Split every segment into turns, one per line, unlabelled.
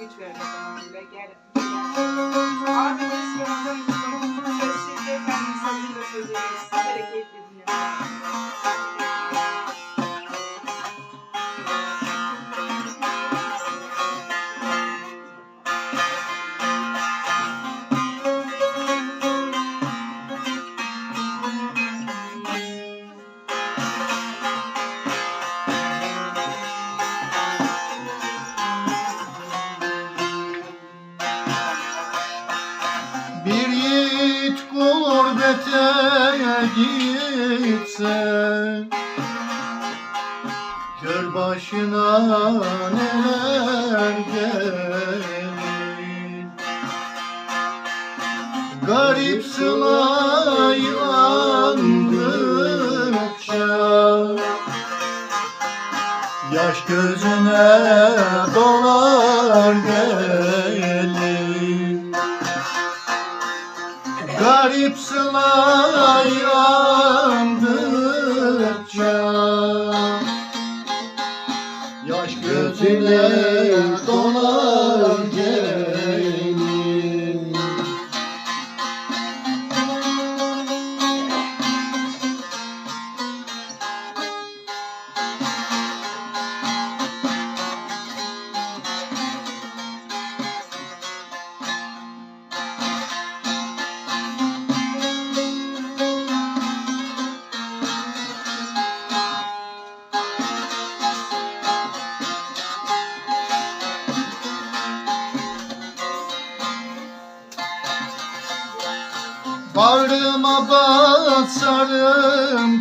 güç ver kazanımıyla. Gel. gel. Abi biz Ramazan sözsüz efendim sazıyla söyleyeceğiz. Bereketli dinleyin.
Gurbete gitse Kör başına neler gelir. Garip sılay andıkça Yaş gözüne dolar gelir Garip sılay andıkça Yaş gözüne dolar Bağrıma basarım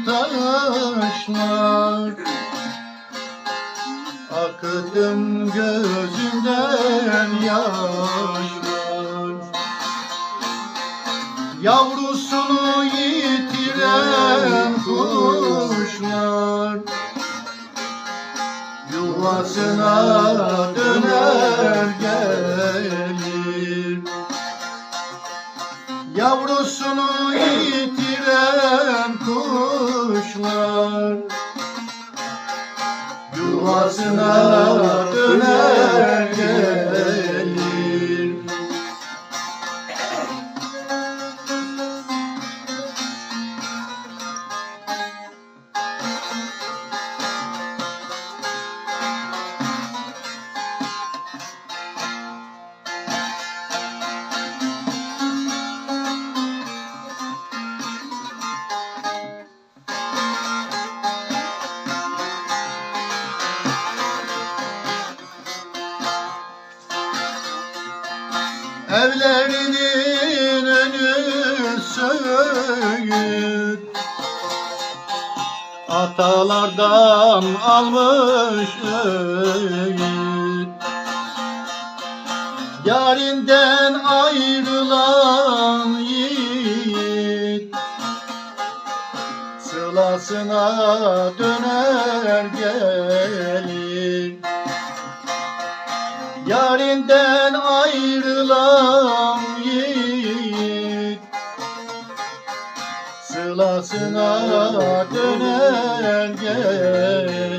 taşlar. Akıttım gözümden yaşlar. Yavrusunu yitiren kuşlar. Yuvasına döner gelir Yavrusunu yitiren kuşlar Yuvasına döner Evlerinin önü söğüt. Atalardan almış öğüt. Yarinden ayrılan yiğit. Sılasına döner gelir Yarinden ayrılan yiğit. Sılasına döner gelir